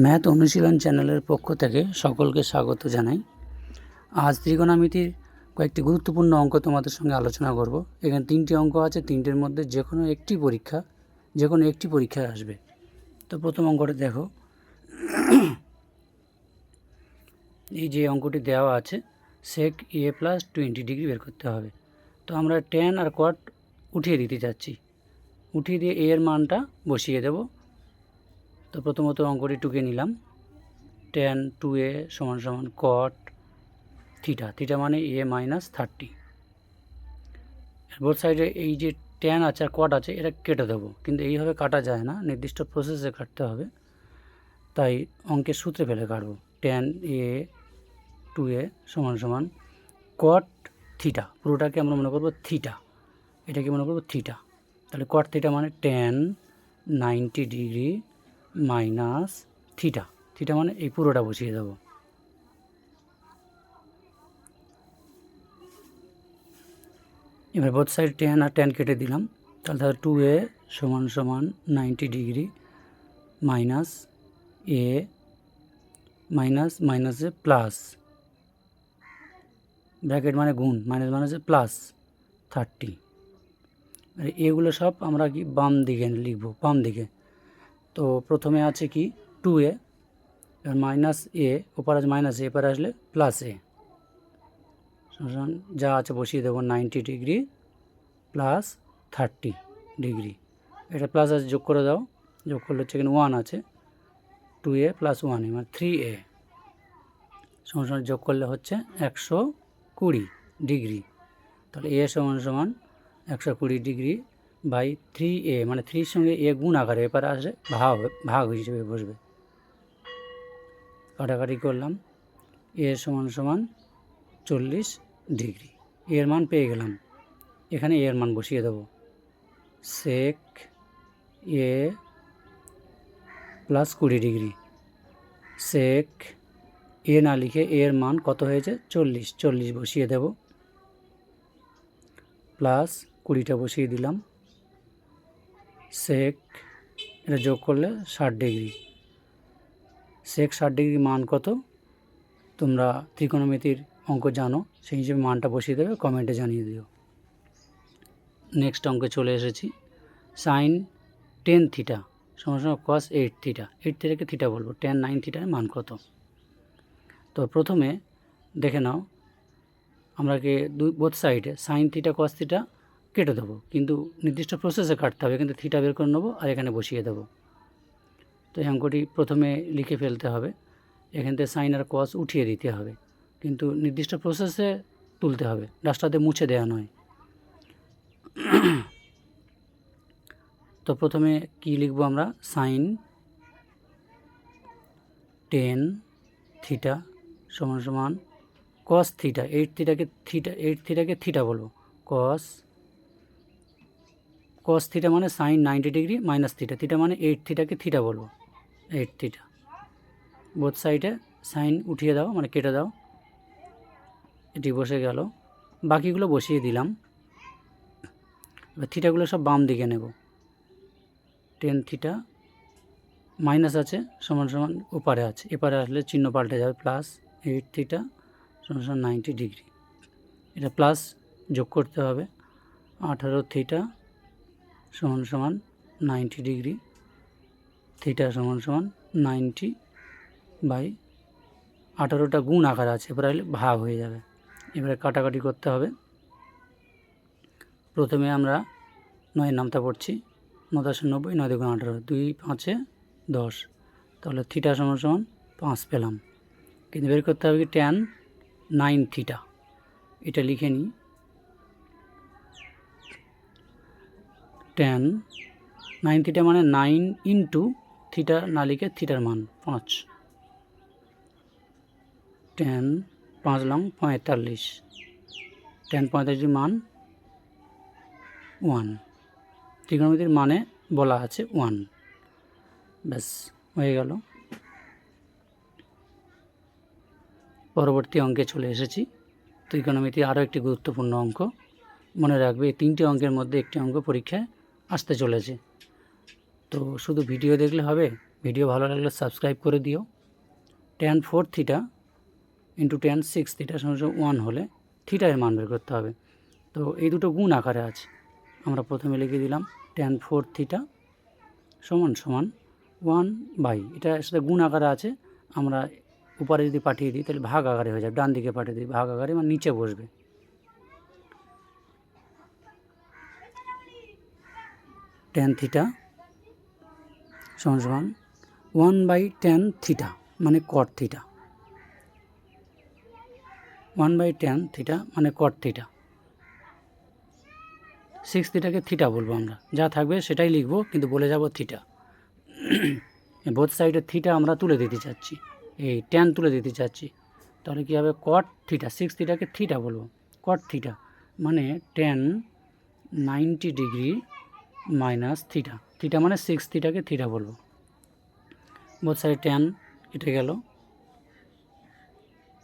Math অনুশীলন চ্যানেলের পক্ষ থেকে সকলকে স্বাগত জানাই। আজ ত্রিকোণামিতির কয়েকটি গুরুত্বপূর্ণ অঙ্ক তোমাদের সঙ্গে আলোচনা করব। এখানে তিনটি অঙ্ক আছে, তিনটির মধ্যে যে কোনো একটি পরীক্ষা যে কোনো একটি পরীক্ষায় আসবে। তো প্রথম অঙ্কটা দেখো। এই যে অঙ্কটি দেওয়া আছে sec A plus twenty degree বের করতে হবে। তো আমরা টেন আর কোয়াট উঠিয়ে দিতে চাচ্ছি। উঠিয়ে দিয়ে এর মানটা বসিয়ে দেব। তো প্রথমত অঙ্কটি টুকে নিলাম। টেন টু এ সমান সমান কট থিটা থিটা মানে এ মাইনাস থার্টি বোথ সাইডে এই যে ট্যান আছে আর কট আছে, এটা কেটে দেবো। কিন্তু এইভাবে কাটা যায় না, নির্দিষ্ট প্রসেসে কাটতে হবে। তাই অঙ্কের সূত্রে ফেলে কাটবো। টেন এ টু এ সমান সমান কট থিটা পুরোটাকে আমরা মনে করব থিটা এটাকে মনে করব থিটা তাহলে কট থিটা মানে tan ninety degree minus theta. Theta মানে এই পুরোটা বসিয়ে দেবো। এবার বোথ সাইড টেন আর টেন কেটে দিলাম। তাহলে তাহলে টু এ সমান সমান ninety degree minus A minus মাইনাসে প্লাস ব্র্যাকেট মানে গুণ মাইনাস মাইনাসে প্লাস থার্টি আর এগুলো সব আমরা কি বাম দিকে লিখব, বাম দিকে। তো প্রথমে আছে কি? টু এ মাইনাস এ ওপার আছে মাইনাস এ এপারে আসলে প্লাস এ যা আছে বসিয়ে দেবো ninety degree plus thirty degree এটা প্লাস আছে, যোগ করে দাও। যোগ করলে হচ্ছে এখানে ওয়ান আছে। Two A plus one A মানে থ্রি এ সমান সমান যোগ করলে হচ্ছে একশো কুড়ি ডিগ্রি তাহলে এ সমান সমান একশো কুড়ি ডিগ্রি বাই থ্রি এ মানে থ্রির সঙ্গে এ গুণ আকারে এবার আসলে ভাগ ভাগ হিসেবে বসবে। কাটাকাটি করলাম, এ সমান সমান চল্লিশ ডিগ্রি। এর মান পেয়ে গেলাম, এখানে এর মান বসিয়ে দেবো। সেক এ প্লাস কুড়ি ডিগ্রি। সেক এ না লিখে এর মান কত হয়েছে? চল্লিশ। চল্লিশ বসিয়ে দেব। প্লাস কুড়িটা বসিয়ে দিলাম। সেক এটা যোগ করলে ষাট ডিগ্রি সেক ষাট ডিগ্রি মান কত? তোমরা ত্রিকোণমিতির অঙ্ক জানো, সেই হিসেবে মানটা বসিয়ে দেবে, কমেন্টে জানিয়ে দিও। নেক্সট অঙ্কে চলে এসেছি। সাইন টেন থিটা সময় কস এইট থিটা এইট থিটাকে থিটা বলব টেন নাইন থিটার মান কত? তো প্রথমে দেখে নাও আমরাকে দুই বোথ সাইডে সাইন থিটা কস থিটা কেটে দেবো। কিন্তু নির্দিষ্ট প্রসেসে কাটতে হবে। কিন্তু থিটা বের করে নেব আর এখানে বসিয়ে দেবো। তো এই অঙ্কটি প্রথমে লিখে ফেলতে হবে। এখান থেকে সাইন আর কস উঠিয়ে দিতে হবে। কিন্তু নির্দিষ্ট প্রসেসে তুলতে হবে। ডাস্টাতে মুছে দেওয়া নয়। তো প্রথমে কি লিখব আমরা? সাইন টেন থিটা সমান সমান কস থিটা এইট থিটাকে থিটা এইট থিটাকে থিটা বলব। কস কস থিটা মানে sine ninety degree minus theta theta মানে এইট থিটাকে থিটা বলব। এইট থিটা বোথ সাইডে সাইন উঠিয়ে দাও মানে কেটে দাও। এটি বসে গেল। বাকিগুলো বসিয়ে দিলাম। এবার থিটাগুলো সব বাম দিকে নেব। টেন থিটা মাইনাস আছে, সমান সমান ওপারে আছে। এপারে আসলে চিহ্ন পাল্টে যাবে প্লাস এইট থিটা সমান সমান নাইনটি ডিগ্রি এটা প্লাস যোগ করতে হবে। আঠারো থিটা সমান সমান নাইনটি ডিগ্রি, থিটা সমান সমান নাইনটি বাই আঠারোটা গুণ আকার আছে আসলে ভাগ হয়ে যাবে। এবারে কাটাকাটি করতে হবে। প্রথমে আমরা নয়ের নামটা পড়ছি ন দশে নব্বই, নয় দেখুন আঠারো, দুই পাঁচে দশ। তাহলে থিটা সমান সমান পাঁচ পেলাম। কিন্তু বের করতে হবে কি ট্যান নাইন থিটা এটা লিখে নিই। টেন নাইন থিটা মানে নাইন ইন্টু থিটা না লিখে থিটার মান, পাঁচ। টেন পাঁচ লং পঁয়তাল্লিশ। টেন পঁয়তাল্লিশ মান ওয়ান ত্রিকোণমিতির মানে বলা আছে ওয়ান ব্যাস, হয়ে গেল। পরবর্তী অঙ্কে চলে এসেছি। ত্রিকোণমিতির আরও একটি গুরুত্বপূর্ণ অঙ্ক। মনে রাখবে এই তিনটি অঙ্কের মধ্যে একটি অঙ্ক পরীক্ষায় আসতে চলেছে। তো শুধু ভিডিও দেখলে হবে, ভিডিও ভালো লাগলে সাবস্ক্রাইব করে দিও। Tan four theta into tan six theta সমান ওয়ান হলে থিটার মান বের করতে হবে। তো এই দুটো গুণ আকারে আছে। আমরা প্রথমে লিখে দিলাম ট্যান ফোর থিটা সমান সমান ওয়ান বাই এটা সাথে গুণ আকারে আছে। আমরা উপরে যদি পাঠিয়ে দিই, তাহলে ভাগ আকারে হয়ে যাবে, ডান দিকে পাঠিয়ে দিই, ভাগ আকারে মানে নিচে বসবে। টেন থিটা সমান সমান ওয়ান বাই টেন থিটা মানে cot theta one by tan theta মানে কট থিটা সিক্স থিটাকে থিটা বলব আমরা। যা থাকবে সেটাই লিখব, কিন্তু বলে যাব থিটা বোথ সাইডে থিটা আমরা তুলে দিতে চাচ্ছি। এই ট্যান তুলে দিতে চাচ্ছি। তাহলে কী হবে? কট থিটা সিক্স থিটাকে থিটা বলব। কট থিটা মানে tan ninety degree minus theta. Theta মানে সিক্স, থিটাকে থিটা বলব। বোথ সাইড ট্যান কেটে গেল।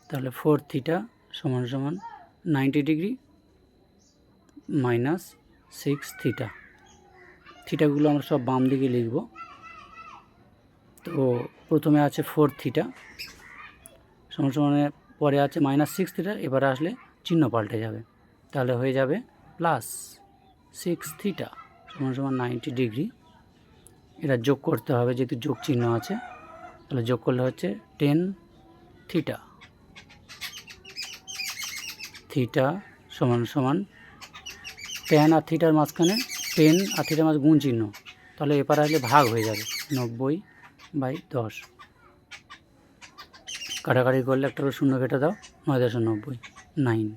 তাহলে ফোর থিটা সমান সমান ninety degree minus six theta. থিটাগুলো আমরা সব বাম দিকে লিখব। তো প্রথমে আছে ফোর থিটা। সমান সমানে পরে আছে মাইনাস সিক্স থিটা। এবারে আসলে চিহ্ন পাল্টে যাবে। তাহলে হয়ে যাবে প্লাস সিক্স থিটা। সমান সমান নাইনটি ডিগ্রি এটা যোগ করতে হবে, যেহেতু যোগ চিহ্ন আছে, তাহলে যোগ করলে হচ্ছে টেন থিটা থিটা সমান সমান টেন আর থিটার মাঝখানে টেন আর থিটার মাঝ গুণ চিহ্ন। তাহলে এপার আসলে ভাগ হয়ে যাবে, নব্বই বাই দশ। কাটাকাটি করলে একটা শূন্য কেটে দাও, নয় দশ নব্বই নাইন